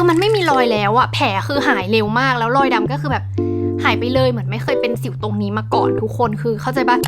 คือมันไม่มีรอยแล้วอะแผลคือหายเร็วมากแล้วรอยดำก็คือแบบหายไปเลยเหมือนไม่เคยเป็นสิวตรงนี้มาก่อนทุกคนคือเข้าใจปะ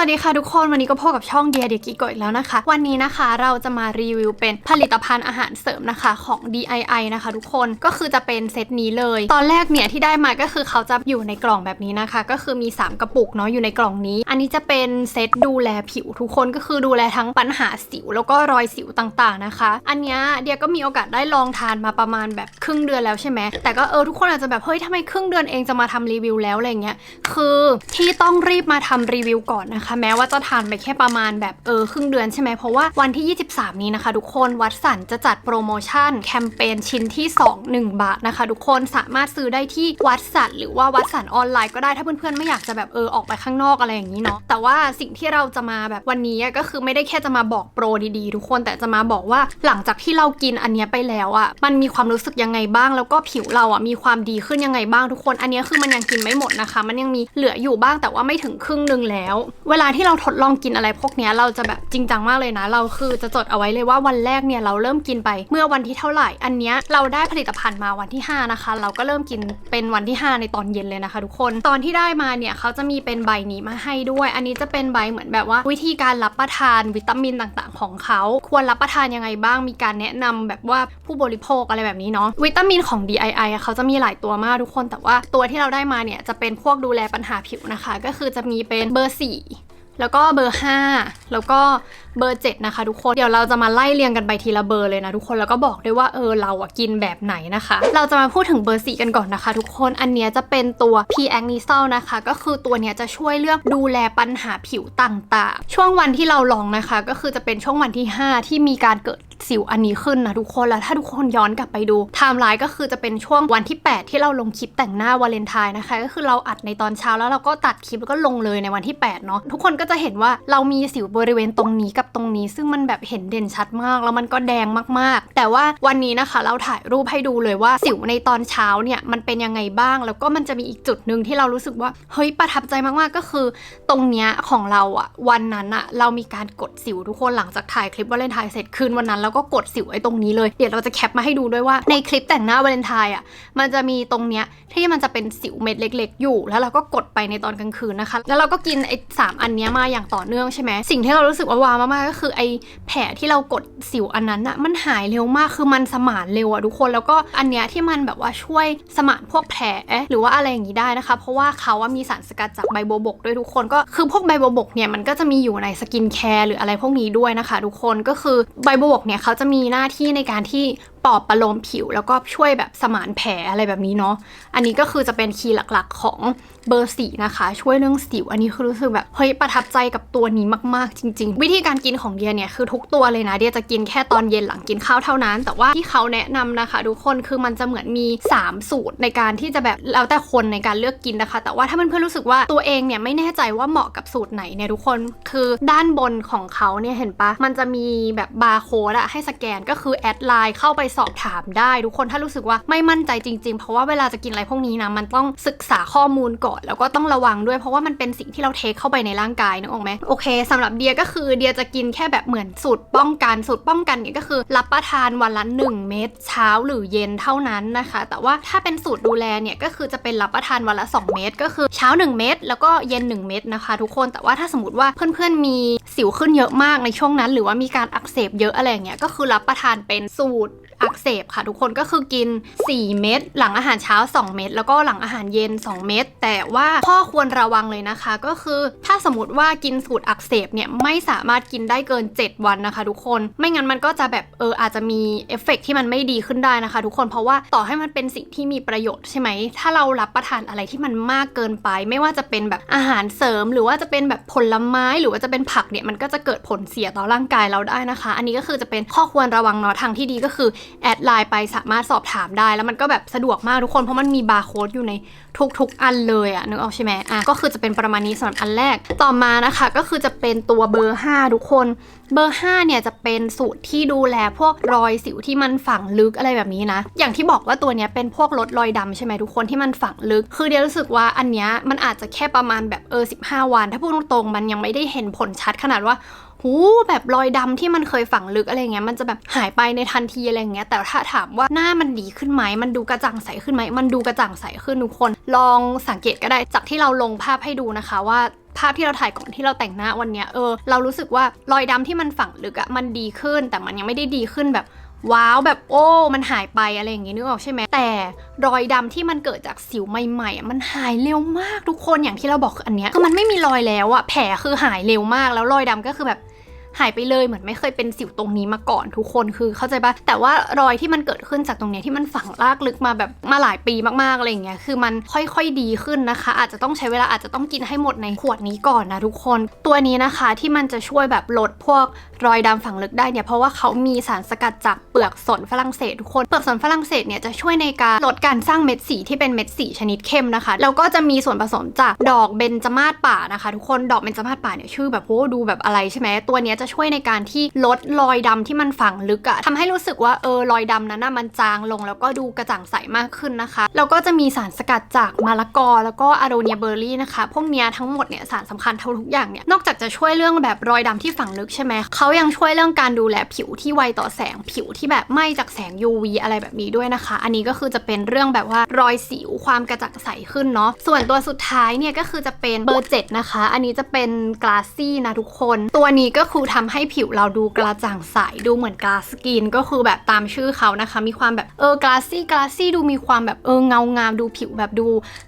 วัสดีค่ะทุกคนวันนี้ก็พบกับช่องเดียเดียกิโกอีกแล้วนะคะ วันนี้นะคะเราจะมารีวิวเป็นผลิตภัณฑ์อาหารเสริมนะคะของ DII นะคะ ทุกคนก็คือจะเป็นเซตนี้เลย ตอนแรกเนี่ยที่ได้มาก็คือเขาจะอยู่ในกล่องแบบนี้นะคะ ก็คือมี 3 กระปุกเนาะอยู่ในกล่องนี้ อันนี้จะเป็นเซตดูแลผิวทุกคนก็คือดูแลทั้งปัญหาสิว แล้วก็รอยสิวต่างๆนะคะ อันนี้เดียก็มีโอกาสได้ลองทานมาประมาณแบบครึ่งเดือนแล้วใช่ไหมแต่ก็เออทุกคนอาจจะแบบเฮ้ยทำไมครึ่งเดือนเองจะมาทำรีวิวแล้วอะไรเงี้ยคือที่ต้องรีบมาทำรีวิวก่อนนะคะแม้ว่าจะทานไปแค่ประมาณแบบเออครึ่งเดือนใช่ไหมเพราะว่าวันที่ 23 นี้นะคะ ทุกคนวัดสันจะจัดโปรโมชั่นแคมเปญชิ้นที่ 2 1 บาทนะคะ ทุกคนสามารถซื้อได้ที่วัดสันหรือว่าวัดสันออนไลน์ก็ได้ถ้าเพื่อนๆไม่อยากจะแบบเออออกไปข้างนอกอะไรอย่างนี้เนาะแต่ว่าสิ่งที่เราจะมาแบบวันนี้ก็คือไม่ได้แค่จะมาบอกโปรดีๆ ทุกคนแต่จะมาบอกว่าหลังจากที่เรากินอันเนี้ยไปแล้วอะมันมีความรู้สึกยังไงบ้าง แล้วก็ผิวเราอะมีความดีขึ้นยังไงบ้างทุกคน อันเนี้ยคือมันยังกินไม่หมดนะคะ มันยังมีเหลืออยู่บ้างแต่ว่าไม่ถึงครึ่งหนึ่งแล้ว เวลาที่เราทดลองกินอะไรพวกนี้เราจะแบบจริงจังมากเลยนะ เราคือจะจดเอาไว้เลยว่าวันแรกเนี่ยเราเริ่มกินไปเมื่อวันที่เท่าไหร่ อันเนี้ยเราได้ผลิตภัณฑ์มาวันที่ 5 นะคะ เราก็เริ่มกินเป็นวันที่ 5 ในตอนเย็นเลยนะคะ ทุกคนตอนที่ได้มาเนี่ยเขาจะมีเป็นใบนี้มาให้ด้วย อันนี้จะเป็นใบเหมือนแบบว่า วิธีการรับประทานวิตามินต่างๆ ของเขาควรรับประทานยังไงบ้างมีการแนะนำแบบว่าผู้บริโภคอะไรแบบนี้เนาะวิตามินของ DII เขาจะมีหลายตัวมากทุกคน แต่ว่าตัวที่เราได้มาเนี่ยจะเป็นพวกดูแลปัญหาผิวนะคะ ก็คือจะมีเป็นเบอร์4 แล้วก็เบอร์ 5 แล้วก็เบอร์ 7 นะคะทุกคนเดี๋ยวเราจะมาไล่เรียงกันไปทีละเบอร์เลยนะทุกคนแล้วก็บอกด้วยว่าเออเราอะกินแบบไหนนะคะ เราจะมาพูดถึงเบอร์ 4 กันก่อนนะคะ ทุกคนอันเนี้ยจะเป็นตัว P a c n i s o l นะคะ ก็คือตัวเนี้ยจะช่วยเลือกดูแลปัญหาผิวต่างๆ ช่วงวันที่เราลองนะคะ ก็คือจะเป็นช่วงวันที่ 5 ที่มีการเกิด สิวอันนี้ขึ้นนะทุกคนแล้วถ้าทุกคนย้อนกลับไปดูไทม์ไลน์ก็คือจะเป็นช่วงวันที่ 8 ที่เราลงคลิปแต่งหน้าวาเลนไทน์นะคะ ก็คือเราอัดในตอนเช้าแล้วเราก็ตัดคลิปแล้วก็ลงเลยในวันที่8เนาะทุกคนก็จะเห็นว่าเรามีสิวบริเวณตรงนี้กับตรงนี้ ซึ่งมันแบบเห็นเด่นชัดมาก แล้วมันก็แดงมากๆ แต่ว่าวันนี้นะคะเราถ่ายรูปให้ดูเลยว่าสิวในตอนเช้าเนี่ยมันเป็นยังไงบ้าง แล้วก็มันจะมีอีกจุดหนึ่งที่เรารู้สึกว่าเฮ้ยประทับใจมากๆก็คือ ตรงเนี้ยของเราอะวันนั้นอะเรามีการกดสิวทุกคนหลังจากถ่ายคลิปวาเลนไทน์เสร็จคืนวันนั้นเราแล้วก็กดสิวไอ้ตรงนี้เลย เดี๋ยวเราจะแคปมาให้ดูด้วยว่าในคลิปแต่งหน้าวาเลนไทน์อะ มันจะมีตรงเนี้ยที่มันจะเป็นสิวเม็ดเล็ก ๆ อยู่ แล้วเราก็กดไปในตอนกลางคืนนะคะ แล้วเราก็กินไอ้สามอันเนี้ยมาอย่างต่อเนื่องใช่ไหมสิ่งที่เรารู้สึกว่าว้าวมากๆก็คือไอ้แผลที่เรากดสิวอันนั้นอะมันหายเร็วมากคือมันสมานเร็วอะทุกคนแล้วก็อันเนี้ยที่มันแบบว่าช่วยสมานพวกแผลหรือว่าอะไรอย่างนี้ได้นะคะ เพราะว่าเขาว่ามีสารสกัดจากใบโบบกด้วยทุกคนก็คือพวกใบโบบกเนี่ยมันก็จะมีอยู่ในสกินแคร์หรืออะไรพวกนี้ด้วยนะคะ ทุกคนก็คือใบโบบกเนี่ยเขาจะมีหน้าที่ในการที่ปอบประโลมผิวแล้วก็ช่วยแบบสมานแผลอะไรแบบนี้เนาะ อันนี้ก็คือจะเป็นคีย์หลักๆของเบอร์สีนะคะ ช่วยเรื่องสิว อันนี้คือรู้สึกแบบเฮ้ยประทับใจกับตัวนี้มากๆ จริง ๆ วิธีการกินของเดียเนี่ยคือทุกตัวเลยนะเดียจะกินแค่ตอนเย็นหลังกินข้าวเท่านั้น แต่ว่าที่เขาแนะนำนะคะทุกคนคือมันจะเหมือนมี 3 สูตรในการที่จะแบบแล้วแต่คนในการเลือกกินนะคะ แต่ว่าถ้าเพื่อนๆรู้สึกว่าตัวเองเนี่ยไม่แน่ใจว่าเหมาะกับสูตรไหนเนี่ยทุกคนคือด้านบนของเขาเนี่ยเห็นปะมันจะมีแบบบาร์โค้ดอะให้สแกนก็คือแอดไลน์เข้าไปสอบถามได้ทุกคนถ้ารู้สึกว่าไม่มั่นใจจริง ๆ เพราะว่าเวลาจะกินอะไรพวกนี้นะมันต้องศึกษาข้อมูลก่อนแล้วก็ต้องระวังด้วยเพราะว่ามันเป็นสิ่งที่เราเทคเข้าไปในร่างกายนึกออกไหมโอเคสำหรับเดียก็คือเดียจะกินแค่แบบเหมือนสูตรป้องกันสูตรป้องกันเนี่ยก็คือ รับประทานวันละ1เม็ดเช้าหรือเย็นเท่านั้นนะคะ แต่ว่าถ้าเป็นสูตรดูแลเนี่ยก็คือจะเป็นรับประทานวันละ 2 เม็ดก็คือเช้า 1 เม็ดแล้วก็เย็น 1 เม็ดนะคะทุกคนแต่ว่าถ้าสมมติว่าเพื่อนๆมีสิวขึ้นเยอะมากในช่วงนั้น หรือว่ามีการอักเสบเยอะอะไรอย่างเงี้ยก็คือรับประทานเป็นสูตรอักเสบค่ะทุกคนก็คือกิน 4 เม็ดหลังอาหารเช้า 2 เม็ดแล้วก็หลังอาหารเย็น 2 เม็ดแต่ว่าข้อควรระวังเลยนะคะ ก็คือถ้าสมมติว่ากินสูตรอักเสบเนี่ยไม่สามารถกินได้เกิน 7 วันนะคะ ทุกคนไม่งั้นมันก็จะแบบเอออาจจะมีเอฟเฟกต์ที่มันไม่ดีขึ้นได้นะคะ ทุกคนเพราะว่าต่อให้มันเป็นสิ่งที่มีประโยชน์ใช่ไหมถ้าเรารับประทานอะไรที่มันมากเกินไป ไม่ว่าจะเป็นแบบอาหารเสริม หรือว่าจะเป็นแบบผลไม้หรือว่าจะเป็นผักเนี่ยมันก็จะเกิดผลเสียต่อร่างกายเราได้นะคะ อันนี้ก็คือจะเป็นข้อควรระวังเนาะทางที่ดีก็คือแอดไลน์ไปสามารถสอบถามได้ แล้วมันก็แบบสะดวกมากทุกคน เพราะมันมีบาร์โค้ดอยู่ในทุกๆ อันเลยอะนึกออกใช่ไหมอะก็คือจะเป็นประมาณนี้สำหรับอันแรกต่อมานะคะ ก็คือจะเป็นตัวเบอร์ 5 ทุกคนเบอร์ 5 เนี่ยจะเป็นสูตรที่ดูแลพวกรอยสิวที่มันฝังลึกอะไรแบบนี้นะ อย่างที่บอกว่าตัวเนี้ยเป็นพวกลดรอยดำใช่ไหมทุกคนที่มันฝังลึก คือเดียรู้สึกว่าอันเนี้ยมันอาจจะแค่ประมาณแบบเออ15วัน ถ้าพูดตรงๆมันยังไม่ได้เห็นผลชัดขนาดว่าหูแบบรอยดำที่มันเคยฝังลึกอะไรเงี้ยมันจะแบบหายไปในทันทีอะไรเงงี้ยแต่ถ้าถามว่าหน้ามันดีขึ้นไหมมันดูกระจ่างใสขึ้นไหมมันดูกระจ่างใสขึ้นทุกคน ลองสังเกตก็ได้จากที่เราลงภาพให้ดูนะคะว่าภาพที่เราถ่ายก่อนที่เราแต่งหน้าวันเนี้ยเออเรารู้สึกว่ารอยดำที่มันฝังลึกอะมันดีขึ้น แต่มันยังไม่ได้ดีขึ้นแบบว้าวแบบโอ้ มันหายไปอะไรอย่างงี้นึกออกใช่ไหมแต่รอยดำที่มันเกิดจากสิวใหม่ๆอะมันหายเร็วมากทุกคนอย่างที่เราบอกอันเนี้ยคือมันไม่มีรอยแล้วอะแผลคือหายเร็วมากแล้วรอยดำก็คือแบบ หายไปเลยเหมือนไม่เคยเป็นสิวตรงนี้มาก่อนทุกคนคือเข้าใจปะแต่ว่ารอยที่มันเกิดขึ้นจากตรงเนี้ยที่มันฝังลากลึกมาแบบมาหลายปีมากๆอะไรอย่างเงี้ยคือมันค่อยๆดีขึ้นนะคะ อาจจะต้องใช้เวลาอาจจะต้องกินให้หมดในขวดนี้ก่อนนะทุกคนตัวนี้นะคะที่มันจะช่วยแบบลดพวกรอยดำฝังลึกได้เนี่ยเพราะว่าเขามีสารสกัดจากเปลือกสนฝรั่งเศสทุกคนเปลือกสนฝรั่งเศสเนี่ยจะช่วยในการลดการสร้างเม็ดสีที่เป็นเม็ดสีชนิดเข้มนะคะแล้วก็จะมีส่วนผสมจากดอกเบญจมาศป่านะคะ ทุกคนดอกเบญจมาศป่าเนี่ยชื่อแบบโอ้ดูแบบอะไรใช่ไหมตัวนี้จะช่วยในการที่ลดรอยดำที่มันฝังลึกอะทำให้รู้สึกว่าเออรอยดำนั้นน่ะมันจางลง แล้วก็ดูกระจ่างใสมากขึ้นนะคะ แล้วก็จะมีสารสกัดจากมะละกอ แล้วก็อะโรเนียเบอร์รี่นะคะ พวกเนี้ยทั้งหมดเนี่ยสารสำคัญทั้งทุกอย่างเนี่ยนอกจากจะช่วยเรื่องแบบรอยดำที่ฝังลึกใช่ไหมเขายังช่วยเรื่องการดูแลผิวที่ไวต่อแสงผิวที่แบบไหม้จากแสง UV อะไรแบบนี้ด้วยนะคะ อันนี้ก็คือจะเป็นเรื่องแบบว่ารอยสิวความกระจ่างใสขึ้นเนาะส่วนตัวสุดท้ายเนี่ยก็คือจะเป็นเบอร์เจ็ดนะคะ อันนี้จะเป็นกลาซี่นะทุกคน ตัวนี้ก็คือททำให้ผิวเราดูกระจ่างใสดูเหมือนกลาสกินก็คือแบบตามชื่อเขานะคะ มีความแบบเออกลาซี่กลาซี่ดูมีความแบบเออเงางามดูผิวแบบดู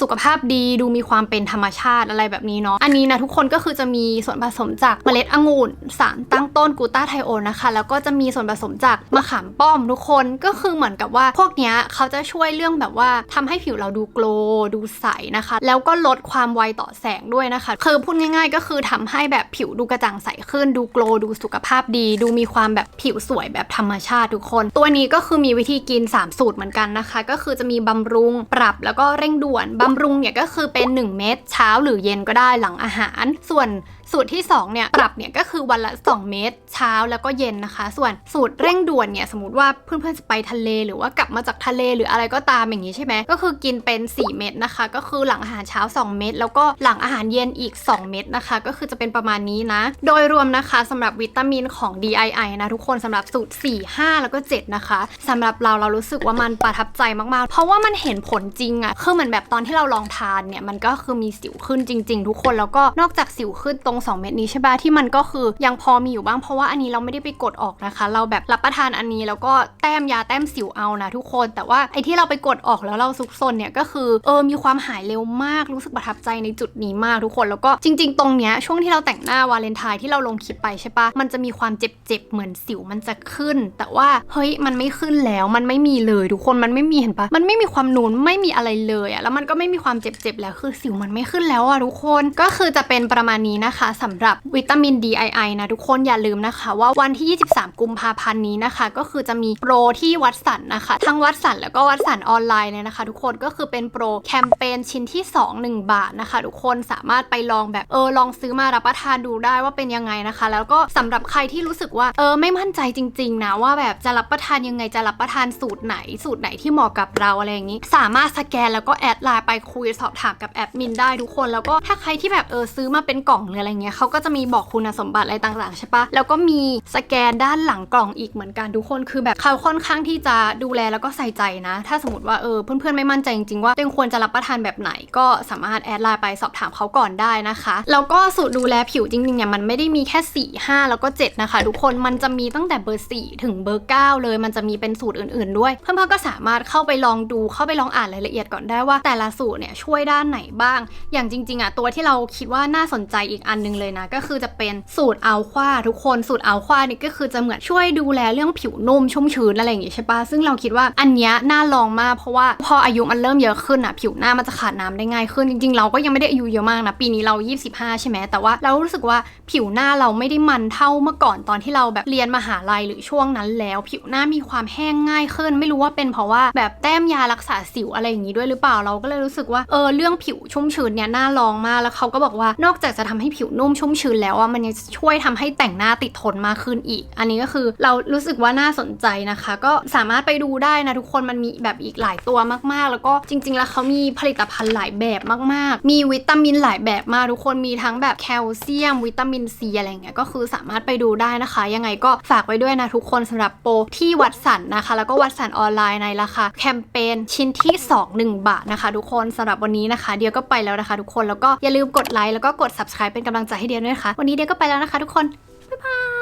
สุขภาพดี ดูมีความเป็นธรรมชาติอะไรแบบนี้เนาะอันนี้นะทุกคนก็คือจะมีส่วนผสมจากเมล็ดองุ่นสารตั้งต้นกูต้าไทโอนนะคะ แล้วก็จะมีส่วนผสมจากมะขามป้อมทุกคนก็คือเหมือนกับว่าพวกเนี้ยเขาจะช่วยเรื่องแบบว่าทำให้ผิวเราดูโกลว์ดูใสนะคะ แล้วก็ลดความไวต่อแสงด้วยนะคะคือพูดง่าย ๆ ก็คือทำให้แบบผิวดูกระจ่างใสขึ้นดูโกลลดูสุขภาพดี ดูมีความแบบผิวสวยแบบธรรมชาติทุกคน ตัวนี้ก็คือมีวิธีกิน 3 สูตรเหมือนกันนะคะ ก็คือจะมีบำรุงปรับแล้วก็เร่งด่วนบำรุงเนี่ยก็คือเป็น 1 เม็ดเช้าหรือเย็นก็ได้หลังอาหาร ส่วน สูตรที่ 2 เนี่ย ปรับเนี่ยก็คือวันละ 2 เม็ดเช้าแล้วก็เย็นนะคะ ส่วนสูตรเร่งด่วนเนี่ย สมมติว่าเพื่อนๆจะไปทะเล หรือว่ากลับมาจากทะเลหรืออะไรก็ตามอย่างนี้ใช่ไหมก็คือกินเป็น 4 เม็ดนะคะ ก็คือหลังอาหารเช้า 2 เม็ดแล้วก็หลังอาหารเย็นอีก 2 เม็ดนะคะ ก็คือจะเป็นประมาณนี้นะ โดยรวมนะคะสำหรับวิตามินของ DII นะทุกคนสำหรับสูตร 4 5 แล้วก็ 7 นะคะสำหรับเราเรารู้สึกว่ามันประทับใจมากๆ เพราะว่ามันเห็นผลจริงอะคือเหมือนแบบตอนที่เราลองทานเนี่ยมันก็คือมีสิวขึ้นจริง ๆ ทุกคนแล้วก็นอกจากสิวขึ้นตรง2 เม็ดนี้ใช่ปะที่มันก็คือยังพอมีอยู่บ้างเพราะว่าอันนี้เราไม่ได้ไปกดออกนะคะ เราแบบรับประทานอันนี้แล้วก็แต้มยาแต้มสิวเอานะทุกคน แต่ว่าไอ้ที่เราไปกดออกแล้วเราซุกซนเนี่ยก็คือเออมีความหายเร็วมากรู้สึกประทับใจในจุดนี้มากทุกคนแล้วก็จริง ๆ ตรงเนี้ยช่วงที่เราแต่งหน้าวาเลนไทน์ที่เราลงคลิปไปใช่ปะมันจะมีความเจ็บๆเหมือนสิวมันจะขึ้น แต่ว่าเฮ้ยมันไม่ขึ้นแล้วมันไม่มีเลยทุกคนมันไม่มีเห็นปะมันไม่มีความนูนไม่มีอะไรเลยอะแล้วมันก็ไม่มีความเจ็บๆแล้วคือสิวมันไม่ขึ้นแล้วอะทุกคนก็คือจะเป็นประมาณนี้นะคะสำหรับวิตามิน DII นะทุกคนอย่าลืมนะคะ ว่าวันที่ 23 กุมภาพันธ์นี้นะคะ ก็คือจะมีโปรที่วัดสันนะคะ ทั้งวัดสันแล้วก็วัดสันออนไลน์เลยนะคะ ทุกคนก็คือเป็นโปรแคมเปญชิ้นที่ 2 1 บาทนะคะ ทุกคนสามารถไปลองแบบเออลองซื้อมารับประทานดูได้ว่าเป็นยังไงนะคะ แล้วก็สำหรับใครที่รู้สึกว่าเออไม่มั่นใจจริง ๆ นะว่าแบบจะรับประทานยังไงจะรับประทานสูตรไหนสูตรไหนที่เหมาะกับเราอะไรอย่างนี้ สามารถสแกนแล้วก็แอดไลน์ไปคุยสอบถามกับแอดมินได้ทุกคน แล้วก็ถ้าใครที่แบบเออซื้อมาเป็นกล่องหรืออะไรเงี้ยเขาก็จะมีบอกคุณสมบัติอะไรต่างๆใช่ปะแล้วก็มีสแกนด้านหลังกล่องอีกเหมือนกันทุกคนคือแบบเขาค่อนข้างที่จะดูแลแล้วก็ใส่ใจนะ ถ้าสมมติว่าเออเพื่อนๆไม่มั่นใจจริงๆว่าตัวเองควรจะรับประทานแบบไหน ก็สามารถแอดไลน์ไปสอบถามเขาก่อนได้นะคะแล้วก็สูตรดูแลผิวจริงๆเนี่ยมันไม่ได้มีแค่ 4 5 แล้วก็ 7 นะคะ ทุกคนมันจะมีตั้งแต่เบอร์ 4 ถึงเบอร์ 9 เลย มันจะมีเป็นสูตรอื่นๆด้วย เพื่อนๆก็สามารถเข้าไปลองดูเข้าไปลองอ่านรายละเอียดก่อนได้ว่าแต่ละสูตรเนี่ยช่วยด้านไหนบ้าง อย่างจริงๆอะตัวที่เราคิดว่าน่าสนใจอีกอันนึงเลยนะ ก็คือจะเป็นสูตรอัลควาทุกคนสูตรอัลควานี่ก็คือจะเหมือนช่วยดูแลเรื่องผิวนุ่มชุ่มชื้นอะไรอย่างงี้ใช่ปะซึ่งเราคิดว่าอันเนี้ยน่าลองมากเพราะว่าพออายุมันเริ่มเยอะขึ้นอะผิวหน้ามันจะขาดน้ำได้ง่ายขึ้นจริงๆ เราก็ยังไม่ได้อายุเยอะมากนะปีนี้เรา 25 ใช่ไหมแต่ว่าเรารู้สึกว่าผิวหน้าเราไม่ได้มันเท่าเมื่อก่อนตอนที่เราแบบเรียนมหาลัยหรือช่วงนั้นแล้ว ผิวหน้ามีความแห้งง่ายขึ้น ไม่รู้ว่าเป็นเพราะว่าแบบแต้มยารักษาสิวอะไรอย่างนี้ด้วยหรือเปล่าเราก็เลยรู้สึกว่าเออเรื่องผิวชุ่มชื้นเนี่ยน่าลองมากแล้วเขาก็บอกว่านอกจากจะทำให้ผิวนุ่มชุ่มชื้นแล้วอะมันยังช่วยทำให้แต่งหน้าติดทนมากขึ้นอีก อันนี้ก็คือเรารู้สึกว่าน่าสนใจนะคะ ก็สามารถไปดูได้นะทุกคนมันมีแบบอีกหลายตัวมากๆ แล้วก็จริง ๆ แล้วเขามีผลิตภัณฑ์หลายแบบมาก ๆ มีวิตามินหลายแบบมากทุกคนมีทั้งแบบแคลเซียม วิตามินซีอะไรเงี้ยก็คือสามารถไปดูได้นะคะ ยังไงก็ฝากไว้ด้วยนะทุกคนสำหรับโปรที่วัดสันนะคะ แล้วก็วัดสันออนไลน์ในราคาแคมเปญชิ้นที่2 1บาทนะคะ ทุกคนสำหรับวันนี้นะคะ เดียวก็ไปแล้วนะคะ ทุกคนแล้วก็อย่าลืมกดไลค์แล้วก็กด subscribe เป็นกำลังใจให้เดียด้วยนะคะ วันนี้เดียก็ไปแล้วนะคะทุกคน บ๊ายบาย